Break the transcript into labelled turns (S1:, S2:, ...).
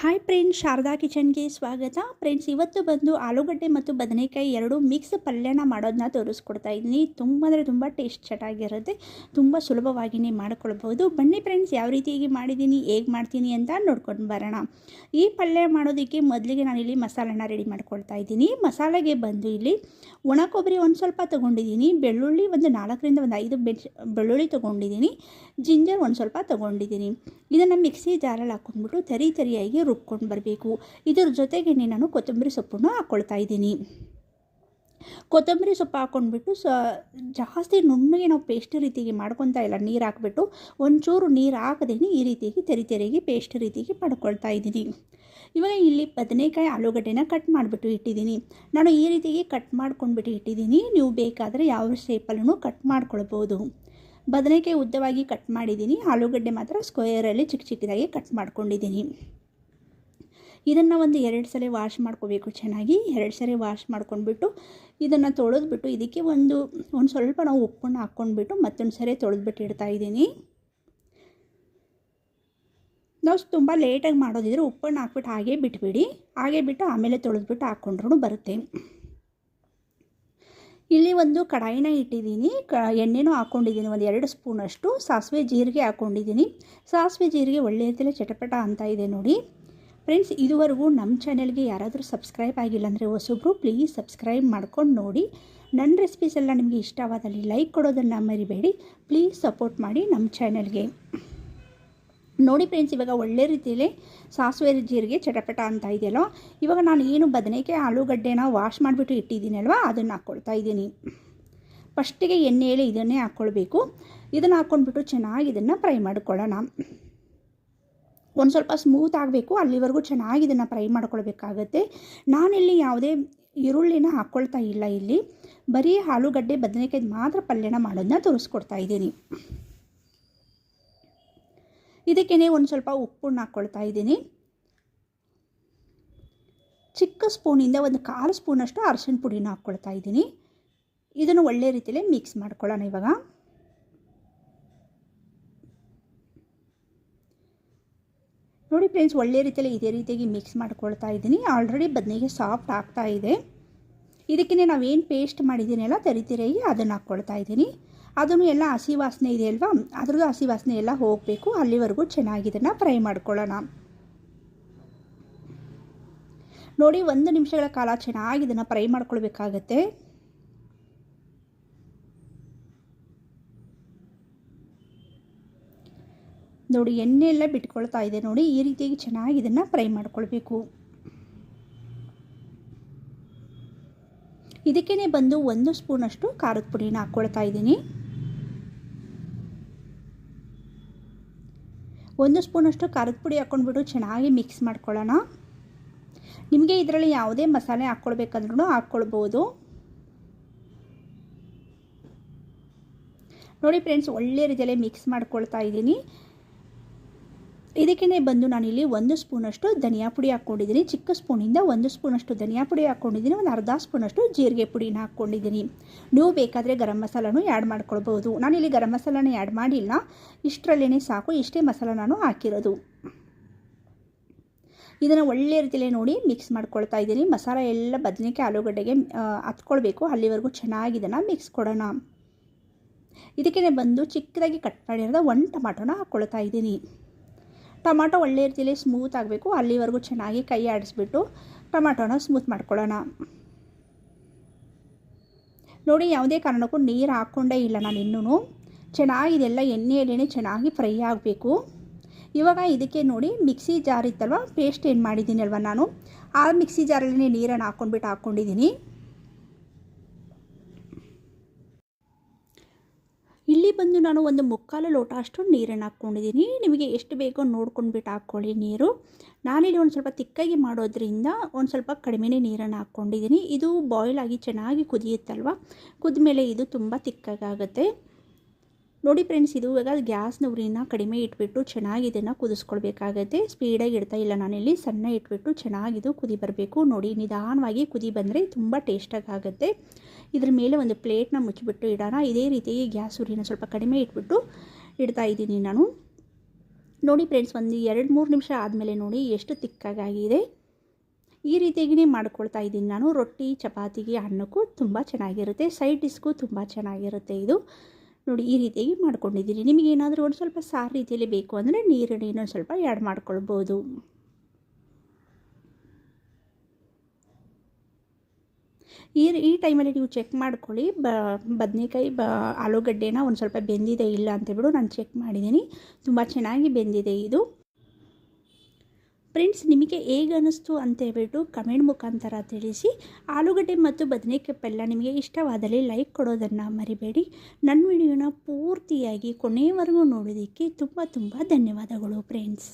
S1: Hi friends Sharada ಕಿಚನ್ಗೆ ಸ್ವಾಗತ. Friends ಇವತ್ತು ಬಂದು ಆಲೂಗಡ್ಡೆ ಮತ್ತು ಬದನೆಕಾಯಿ ಎರಡು ಮಿಕ್ಸ್ ಪಲ್ಯನ ಮಾಡೋದನ್ನ ತೋರಿಸ್ಕೊಡ್ತಾ ಇದ್ದೀನಿ. ತುಂಬ ಅಂದರೆ ತುಂಬ ಟೇಸ್ಟ್ ಚೆನ್ನಾಗಿರುತ್ತೆ ತುಂಬ ಸುಲಭವಾಗಿಯೇ ಮಾಡ್ಕೊಳ್ಬೋದು ಬನ್ನಿ ಫ್ರೆಂಡ್ಸ್ ಯಾವ ರೀತಿಯಾಗಿ ಮಾಡಿದ್ದೀನಿ, ಹೇಗೆ ಮಾಡ್ತೀನಿ ಅಂತ ನೋಡ್ಕೊಂಡು ಬರೋಣ. ಈ ಪಲ್ಯ ಮಾಡೋದಕ್ಕೆ ಮೊದಲಿಗೆ ನಾನಿಲ್ಲಿ ಮಸಾಲೆನ ರೆಡಿ ಮಾಡ್ಕೊಳ್ತಾ ಇದ್ದೀನಿ. ಮಸಾಲೆಗೆ ಬಂದು ಇಲ್ಲಿ ಒಣ ಕೊಬ್ಬರಿ ಒಂದು ಸ್ವಲ್ಪ ತೊಗೊಂಡಿದ್ದೀನಿ. ಬೆಳ್ಳುಳ್ಳಿ ಒಂದು ನಾಲ್ಕರಿಂದ ಒಂದು ಐದು ಬೆಳ್ಳುಳ್ಳಿ ತೊಗೊಂಡಿದ್ದೀನಿ. ಜಿಂಜರ್ ಒಂದು ಸ್ವಲ್ಪ ತೊಗೊಂಡಿದ್ದೀನಿ. ಇದನ್ನು ಮಿಕ್ಸಿ ಜಾರಲ್ಲಿ ಹಾಕ್ಕೊಂಡ್ಬಿಟ್ಟು ತರಿ ತರಿಯಾಗಿ ರುಬ್ಕೊಂಡು ಬರಬೇಕು. ಇದರ ಜೊತೆಗೆ ನಾನು ಕೊತ್ತಂಬರಿ ಸೊಪ್ಪನ್ನು ಹಾಕ್ಕೊಳ್ತಾ ಇದ್ದೀನಿ. ಕೊತ್ತಂಬರಿ ಸೊಪ್ಪು ಹಾಕ್ಕೊಂಡ್ಬಿಟ್ಟು ಸ, ಜಾಸ್ತಿ ನುಣ್ಣಗೆ ನಾವು ಪೇಸ್ಟ್ ರೀತಿಗೆ ಮಾಡ್ಕೊತಾ ಇಲ್ಲ. ನೀರು ಹಾಕ್ಬಿಟ್ಟು ಒಂಚೂರು ನೀರು ಹಾಕದೇ ಈ ರೀತಿಯಾಗಿ ತೆರಿ ತೆರೆಗೆ ಪೇಸ್ಟ್ ರೀತಿಗೆ ಪಡ್ಕೊಳ್ತಾ ಇದ್ದೀನಿ. ಇವಾಗ ಇಲ್ಲಿ ಬದನೆಕಾಯಿ ಆಲೂಗಡ್ಡೆನ ಕಟ್ ಮಾಡಿಬಿಟ್ಟು ಇಟ್ಟಿದ್ದೀನಿ. ನಾನು ಈ ರೀತಿಗೆ ಕಟ್ ಮಾಡ್ಕೊಂಡ್ಬಿಟ್ಟು ಇಟ್ಟಿದ್ದೀನಿ. ನೀವು ಬೇಕಾದರೆ ಯಾವ ಶೇಪಲ್ಲೂ ಕಟ್ ಮಾಡ್ಕೊಳ್ಬೋದು. ಬದನೆಕಾಯಿ ಉದ್ದವಾಗಿ ಕಟ್ ಮಾಡಿದ್ದೀನಿ. ಆಲೂಗಡ್ಡೆ ಮಾತ್ರ ಸ್ಕ್ವೇರಲ್ಲಿ ಚಿಕ್ಕ ಚಿಕ್ಕದಾಗಿ ಕಟ್ ಮಾಡ್ಕೊಂಡಿದ್ದೀನಿ. ಇದನ್ನು ಒಂದು ಎರಡು ಸಲ ವಾಶ್ ಮಾಡ್ಕೋಬೇಕು ಚೆನ್ನಾಗಿ. ಎರಡು ಸರಿ ವಾಶ್ ಮಾಡ್ಕೊಂಡ್ಬಿಟ್ಟು ಇದನ್ನು ತೊಳೆದ್ಬಿಟ್ಟು ಇದಕ್ಕೆ ಒಂದು ಒಂದು ಸ್ವಲ್ಪ ನಾವು ಉಪ್ಪನ್ನು ಹಾಕ್ಕೊಂಡ್ಬಿಟ್ಟು ಮತ್ತೊಂದು ಸರಿ ತೊಳೆದ್ಬಿಟ್ಟು ಇಡ್ತಾ ಇದ್ದೀನಿ. ನಾವು ತುಂಬ ಲೇಟಾಗಿ ಮಾಡೋದಿದ್ರೆ ಉಪ್ಪನ್ನು ಹಾಕ್ಬಿಟ್ಟು ಹಾಗೇ ಬಿಟ್ಬಿಡಿ. ಹಾಗೆ ಬಿಟ್ಟು ಆಮೇಲೆ ತೊಳೆದ್ಬಿಟ್ಟು ಹಾಕ್ಕೊಂಡ್ರೂ ಬರುತ್ತೆ. ಇಲ್ಲಿ ಒಂದು ಕಡಾಯಿನ ಇಟ್ಟಿದ್ದೀನಿ. ಕ, ಎಣ್ಣೆನೂ ಹಾಕ್ಕೊಂಡಿದ್ದೀನಿ ಒಂದು ಎರಡು ಸ್ಪೂನಷ್ಟು ಸಾಸಿವೆ ಜೀರಿಗೆ ಹಾಕ್ಕೊಂಡಿದ್ದೀನಿ ಸಾಸಿವೆ ಜೀರಿಗೆ ಒಳ್ಳೆ ರೀತಿಯಲ್ಲಿ ಚಟಪಟ ಅಂತ ಇದೆ ನೋಡಿ. ಫ್ರೆಂಡ್ಸ್ ಇದುವರೆಗೂ ನಮ್ಮ ಚಾನೆಲ್ಗೆ ಯಾರಾದರೂ ಸಬ್ಸ್ಕ್ರೈಬ್ ಆಗಿಲ್ಲ ಅಂದರೆ ಹೊಸೊಬ್ಬರು ಪ್ಲೀಸ್ ಸಬ್ಸ್ಕ್ರೈಬ್ ಮಾಡ್ಕೊಂಡು ನೋಡಿ. ನನ್ನ ರೆಸಿಪೀಸ್ ಎಲ್ಲ ನಿಮಗೆ ಇಷ್ಟವಾದಲ್ಲಿ ಲೈಕ್ ಕೊಡೋದನ್ನು ಮರಿಬೇಡಿ. ಪ್ಲೀಸ್ ಸಪೋರ್ಟ್ ಮಾಡಿ ನಮ್ಮ ಚಾನೆಲ್ಗೆ ನೋಡಿ ಫ್ರೆಂಡ್ಸ್ ಇವಾಗ ಒಳ್ಳೆ ರೀತಿಯಲ್ಲಿ ಸಾಸಿವೆ ಜೀರಿಗೆ ಚಟಪಟ ಅಂತ ಇದೆಯಲ್ವ ಇವಾಗ ನಾನು ಏನು ಬದನೆಕಾಯಿ, ಆಲೂಗಡ್ಡೆನ ವಾಶ್ ಮಾಡಿಬಿಟ್ಟು ಇಟ್ಟಿದ್ದೀನಲ್ವ? ಅದನ್ನು ಹಾಕ್ಕೊಳ್ತಾ ಇದ್ದೀನಿ. ಫಸ್ಟಿಗೆ ಎಣ್ಣೆಯಲ್ಲಿ ಇದನ್ನೇ ಹಾಕ್ಕೊಳ್ಬೇಕು ಇದನ್ನು ಹಾಕ್ಕೊಂಡ್ಬಿಟ್ಟು ಚೆನ್ನಾಗಿ ಇದನ್ನು ಫ್ರೈ ಮಾಡ್ಕೊಳ್ಳೋಣ. ಒಂದು ಸ್ವಲ್ಪ ಸ್ಮೂತ್ ಆಗಬೇಕು, ಅಲ್ಲಿವರೆಗೂ ಚೆನ್ನಾಗಿ ಇದನ್ನು ಫ್ರೈ ಮಾಡ್ಕೊಳ್ಬೇಕಾಗತ್ತೆ. ನಾನಿಲ್ಲಿ ಯಾವುದೇ ಈರುಳ್ಳಿನ ಹಾಕ್ಕೊಳ್ತಾ ಇಲ್ಲ ಇಲ್ಲಿ. ಬರೀ ಆಲೂಗಡ್ಡೆ ಬದನೆಕಾಯಿ ಮಾತ್ರ ಪಲ್ಯನ ಮಾಡೋದನ್ನ ತೋರಿಸ್ಕೊಡ್ತಾ ಇದ್ದೀನಿ. ಇದಕ್ಕೇ ಒಂದು ಸ್ವಲ್ಪ ಉಪ್ಪನ್ನು ಹಾಕ್ಕೊಳ್ತಾ ಇದ್ದೀನಿ. ಚಿಕ್ಕ ಸ್ಪೂನಿಂದ ಒಂದು ಕಾಲು ಸ್ಪೂನಷ್ಟು ಅರಶಿನ ಪುಡಿನ ಹಾಕ್ಕೊಳ್ತಾ ಇದ್ದೀನಿ. ಇದನ್ನು ಒಳ್ಳೆ ರೀತಿಯಲ್ಲಿ ಮಿಕ್ಸ್ ಮಾಡ್ಕೊಳ್ಳೋಣ ಇವಾಗ. ಫ್ರೆಂಡ್ಸ್ ಒಳ್ಳೆ ರೀತಿಯಲ್ಲಿ ಇದೇ ರೀತಿಯಾಗಿ ಮಿಕ್ಸ್ ಮಾಡ್ಕೊಳ್ತಾ ಇದ್ದೀನಿ. ಆಲ್ರೆಡಿ ಬದನೆಗೆ ಸಾಫ್ಟ್ ಆಗ್ತಾ ಇದೆ. ಇದಕ್ಕೇ ನಾವೇನು ಪೇಸ್ಟ್ ಮಾಡಿದ್ದೀನಲ್ಲ ತರಿತಿರಾಗಿ ಅದನ್ನು ಹಾಕ್ಕೊಳ್ತಾ ಇದ್ದೀನಿ. ಅದನ್ನು ಎಲ್ಲ ಹಸಿ ವಾಸನೆ ಇದೆ ಅಲ್ವಾ? ಅದ್ರದ್ದು ಹಸಿ ವಾಸನೆ ಎಲ್ಲ ಹೋಗಬೇಕು. ಅಲ್ಲಿವರೆಗೂ ಚೆನ್ನಾಗಿ ಇದನ್ನು ಫ್ರೈ ಮಾಡ್ಕೊಳ್ಳೋಣ. ನೋಡಿ, ಒಂದು ನಿಮಿಷಗಳ ಕಾಲ ಚೆನ್ನಾಗಿ ಇದನ್ನು ಫ್ರೈ ಮಾಡ್ಕೊಳ್ಬೇಕಾಗತ್ತೆ. ನೋಡಿ ಎಣ್ಣೆ ಎಲ್ಲ ಬಿಟ್ಕೊಳ್ತಾ ಇದೆ ನೋಡಿ, ಈ ರೀತಿಯಾಗಿ ಚೆನ್ನಾಗಿ ಇದನ್ನು ಫ್ರೈ ಮಾಡ್ಕೊಳ್ಬೇಕು. ಇದಕ್ಕೇ ಬಂದು ಒಂದು ಸ್ಪೂನಷ್ಟು ಖಾರದ ಪುಡಿನ ಹಾಕ್ಕೊಳ್ತಾ ಇದ್ದೀನಿ. ಒಂದು ಸ್ಪೂನಷ್ಟು ಖಾರದ ಪುಡಿ ಹಾಕ್ಕೊಂಡ್ಬಿಟ್ಟು ಚೆನ್ನಾಗಿ ಮಿಕ್ಸ್ ಮಾಡ್ಕೊಳ್ಳೋಣ. ನಿಮಗೆ ಇದರಲ್ಲಿ ಯಾವುದೇ ಮಸಾಲೆ ಹಾಕ್ಕೊಳ್ಬೇಕಂದ್ರೂ ಹಾಕ್ಕೊಳ್ಬೋದು. ನೋಡಿ, ಫ್ರೆಂಡ್ಸ್, ಒಳ್ಳೆ ರೀತಿಯಲ್ಲಿ ಮಿಕ್ಸ್ ಮಾಡ್ಕೊಳ್ತಾ ಇದ್ದೀನಿ. ಇದಕ್ಕೇ ಬಂದು ನಾನಿಲ್ಲಿ ಒಂದು ಸ್ಪೂನಷ್ಟು ಧನಿಯಾ ಪುಡಿ ಹಾಕ್ಕೊಂಡಿದ್ದೀನಿ. ಚಿಕ್ಕ ಸ್ಪೂನಿಂದ ಒಂದು ಸ್ಪೂನಷ್ಟು ಧನಿಯಾ ಪುಡಿ ಹಾಕ್ಕೊಂಡಿದ್ದೀನಿ. ಒಂದು ಅರ್ಧ ಸ್ಪೂನಷ್ಟು ಜೀರಿಗೆ ಪುಡಿನ ಹಾಕ್ಕೊಂಡಿದ್ದೀನಿ. ನೀವು ಬೇಕಾದರೆ ಗರಂ ಮಸಾಲನೂ ಆ್ಯಡ್ ಮಾಡ್ಕೊಳ್ಬೋದು ನಾನಿಲ್ಲಿ ಗರಂ ಮಸಾಲನ ಆ್ಯಡ್ ಮಾಡಿಲ್ಲ. ಇಷ್ಟರಲ್ಲೇ ಸಾಕು. ಇಷ್ಟೇ ಮಸಾಲ ನಾನು ಹಾಕಿರೋದು. ಇದನ್ನು ಒಳ್ಳೆ ರೀತಿಯಲ್ಲಿ ನೋಡಿ ಮಿಕ್ಸ್ ಮಾಡ್ಕೊಳ್ತಾ ಇದ್ದೀನಿ. ಮಸಾಲ ಎಲ್ಲ ಬದನೆಕಾಯಿ ಆಲೂಗಡ್ಡೆಗೆ ಹತ್ಕೊಳ್ಬೇಕು. ಅಲ್ಲಿವರೆಗೂ ಚೆನ್ನಾಗಿ ಇದನ್ನು ಮಿಕ್ಸ್ ಕೊಡೋಣ. ಇದಕ್ಕೇ ಬಂದು ಚಿಕ್ಕದಾಗಿ ಕಟ್ ಮಾಡಿರೋದ ಒಂದು ಟೊಮಾಟೋನ ಹಾಕ್ಕೊಳ್ತಾ ಇದ್ದೀನಿ. ಟೊಮಾಟೊ ಒಳ್ಳೆ ರೀತಿಯಲ್ಲಿ ಸ್ಮೂತ್ ಆಗಬೇಕು. ಅಲ್ಲಿವರೆಗೂ ಚೆನ್ನಾಗಿ ಕೈ ಆಡಿಸ್ಬಿಟ್ಟು ಟೊಮ್ಯಾಟೊನ ಸ್ಮೂತ್ ಮಾಡ್ಕೊಳ್ಳೋಣ. ನೋಡಿ, ಯಾವುದೇ ಕಾರಣಕ್ಕೂ ನೀರು ಹಾಕ್ಕೊಂಡೇ ಇಲ್ಲ ನಾನು ಇನ್ನೂ ಚೆನ್ನಾಗಿದೆಲ್ಲ ಎಣ್ಣೆಯಲ್ಲೇ ಚೆನ್ನಾಗಿ ಫ್ರೈ ಆಗಬೇಕು. ಇವಾಗ ಇದಕ್ಕೆ ನೋಡಿ, ಮಿಕ್ಸಿ ಜಾರ್ ಇತ್ತಲ್ವ? ಪೇಸ್ಟ್ ಏನು ಮಾಡಿದ್ದೀನಿ ಅಲ್ವ ನಾನು? ಆ ಮಿಕ್ಸಿ ಜಾರಲ್ಲೇ ನೀರನ್ನು ಹಾಕ್ಕೊಂಡ್ಬಿಟ್ಟು ಹಾಕ್ಕೊಂಡಿದ್ದೀನಿ ಇಲ್ಲಿ ಬಂದು ನಾನು ಒಂದು ಮುಕ್ಕಾಲು ಲೋಟ ಅಷ್ಟು ನೀರನ್ನು ಹಾಕ್ಕೊಂಡಿದ್ದೀನಿ. ನಿಮಗೆ ಎಷ್ಟು ಬೇಕೋ ನೋಡ್ಕೊಂಡ್ಬಿಟ್ಟು ಹಾಕ್ಕೊಳ್ಳಿ ನೀರು. ನಾನಿಲ್ಲಿ ಒಂದು ಸ್ವಲ್ಪ ತಿಕ್ಕಾಗಿ ಮಾಡೋದ್ರಿಂದ ಒಂದು ಸ್ವಲ್ಪ ಕಡಿಮೆನೇ ನೀರನ್ನು ಹಾಕ್ಕೊಂಡಿದ್ದೀನಿ. ಇದು ಬಾಯ್ಲ್ ಆಗಿ ಚೆನ್ನಾಗಿ ಕುದಿಯುತ್ತಲ್ವ? ಕುದ್ಮೇಲೆ ಇದು ತುಂಬ ತಿಕ್ಕಾಗುತ್ತೆ ನೋಡಿ ಫ್ರೆಂಡ್ಸ್ ಇದು ಇವಾಗ ಗ್ಯಾಸ್ನ ಉರಿನ ಕಡಿಮೆ ಇಟ್ಬಿಟ್ಟು ಚೆನ್ನಾಗಿ ಇದನ್ನು ಕುದಿಸ್ಕೊಳ್ಬೇಕಾಗತ್ತೆ. ಸ್ಪೀಡಾಗಿ ಇಡ್ತಾ ಇಲ್ಲ ನಾನಿಲ್ಲಿ. ಸಣ್ಣ ಇಟ್ಬಿಟ್ಟು ಚೆನ್ನಾಗಿದು ಕುದಿ ಬರಬೇಕು. ನೋಡಿ, ನಿಧಾನವಾಗಿ ಕುದಿ ಬಂದರೆ ತುಂಬ ಟೇಸ್ಟಾಗಿ ಆಗುತ್ತೆ ಇದ್ರ ಮೇಲೆ ಒಂದು ಪ್ಲೇಟ್ನ ಮುಚ್ಚಿಬಿಟ್ಟು ಇಡೋಣ. ಇದೇ ರೀತಿಯಾಗಿ ಗ್ಯಾಸ್ ಉರಿನ ಸ್ವಲ್ಪ ಕಡಿಮೆ ಇಟ್ಬಿಟ್ಟು ಇಡ್ತಾ ಇದ್ದೀನಿ ನಾನು. ನೋಡಿ ಫ್ರೆಂಡ್ಸ್, ಒಂದು ಎರಡು ಮೂರು ನಿಮಿಷ ಆದಮೇಲೆ ನೋಡಿ ಎಷ್ಟು ತಿಕ್ಕಾಗಿದೆ ಈ ರೀತಿಯಾಗಿಯೇ ಮಾಡ್ಕೊಳ್ತಾ ಇದ್ದೀನಿ ನಾನು. ರೊಟ್ಟಿ, ಚಪಾತಿಗೆ, ಅನ್ನಕ್ಕೂ ತುಂಬ ಚೆನ್ನಾಗಿರುತ್ತೆ. ಸೈಡ್ ಡಿಸ್ಗೂ ತುಂಬ ಚೆನ್ನಾಗಿರುತ್ತೆ ಇದು. ನೋಡಿ, ಈ ರೀತಿಯಾಗಿ ಮಾಡ್ಕೊಂಡಿದ್ದೀನಿ. ನಿಮಗೇನಾದರೂ ಒಂದು ಸ್ವಲ್ಪ ಸಾರು ರೀತಿಯಲ್ಲಿ ಬೇಕು ಅಂದರೆ ನೀರನ್ನು ಇನ್ನೊಂದು ಸ್ವಲ್ಪ ಆ್ಯಡ್ ಮಾಡ್ಕೊಳ್ಬೋದು. ಈ ಈ ಟೈಮಲ್ಲಿ ನೀವು ಚೆಕ್ ಮಾಡ್ಕೊಳ್ಳಿ. ಬ, ಬದನೆಕಾಯಿ, ಬ, ಆಲೂಗಡ್ಡೆನ ಒಂದು ಸ್ವಲ್ಪ ಬೆಂದಿದೆ ಇಲ್ಲ ಅಂತೇಳ್ಬಿಟ್ಟು ನಾನು ಚೆಕ್ ಮಾಡಿದ್ದೀನಿ ತುಂಬ ಚೆನ್ನಾಗಿ ಬೆಂದಿದೆ ಇದು. ಫ್ರೆಂಡ್ಸ್ ನಿಮಗೆ ಹೇಗೆ ಅನ್ನಿಸ್ತು ಅಂತ ಹೇಳ್ಬಿಟ್ಟು ಕಮೆಂಟ್ ಮುಖಾಂತರ ತಿಳಿಸಿ. ಆಲೂಗಡ್ಡೆ ಮತ್ತು ಬದನೆಕಾಯಿ ಪಲ್ಯ ನಿಮಗೆ ಇಷ್ಟವಾದಲ್ಲಿ ಲೈಕ್ ಕೊಡೋದನ್ನು ಮರಿಬೇಡಿ. ನನ್ನ ವಿಡಿಯೋನ ಪೂರ್ತಿಯಾಗಿ ಕೊನೆಯವರೆಗೂ ನೋಡೋದಕ್ಕೆ ತುಂಬ ತುಂಬ ಧನ್ಯವಾದಗಳು ಫ್ರೆಂಡ್ಸ್